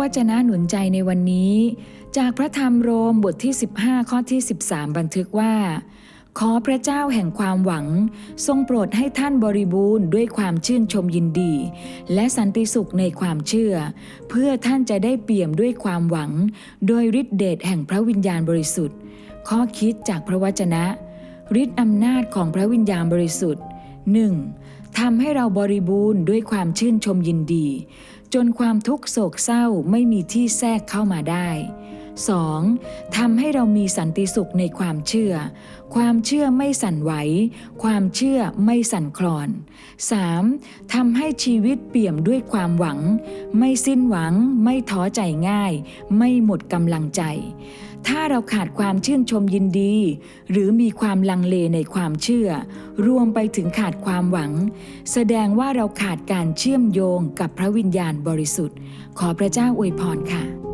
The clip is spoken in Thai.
วจนะหนุนใจในวันนี้ จากพระธรรมโรมบทที่ 15 ข้อที่ 13 บันทึกว่า ขอพระเจ้าแห่งความหวัง ทรงโปรดให้ท่านบริบูรณ์ด้วยความชื่นชมยินดี และสันติสุขในความเชื่อ เพื่อท่านจะได้เปี่ยมด้วยความหวัง โดยฤทธิเดชแห่งพระวิญญาณบริสุทธิ์ ข้อคิดจากพระวจนะฤทธิอำนาจของพระวิญญาณบริสุทธิ์ 1. ทำให้เราบริบูรณ์ด้วยความชื่นชมยินดี จนความทุกข์โศกเศร้าไม่มีที่แทรกเข้ามาได้ 2. ทำให้เรามีสันติสุขในความเชื่อ ความเชื่อไม่สั่นไหว ความเชื่อไม่สั่นคลอน 3. ทำให้ชีวิตเปี่ยมด้วยความหวัง ไม่สิ้นหวัง ไม่ท้อใจง่าย ไม่หมดกำลังใจ ถ้าเราขาดความชื่นชมยินดี หรือมีความลังเลในความเชื่อ รวมไปถึงขาดความหวัง แสดงว่าเราขาดการเชื่อมโยงกับพระวิญญาณบริสุทธิ์ ขอพระเจ้าอวยพรค่ะ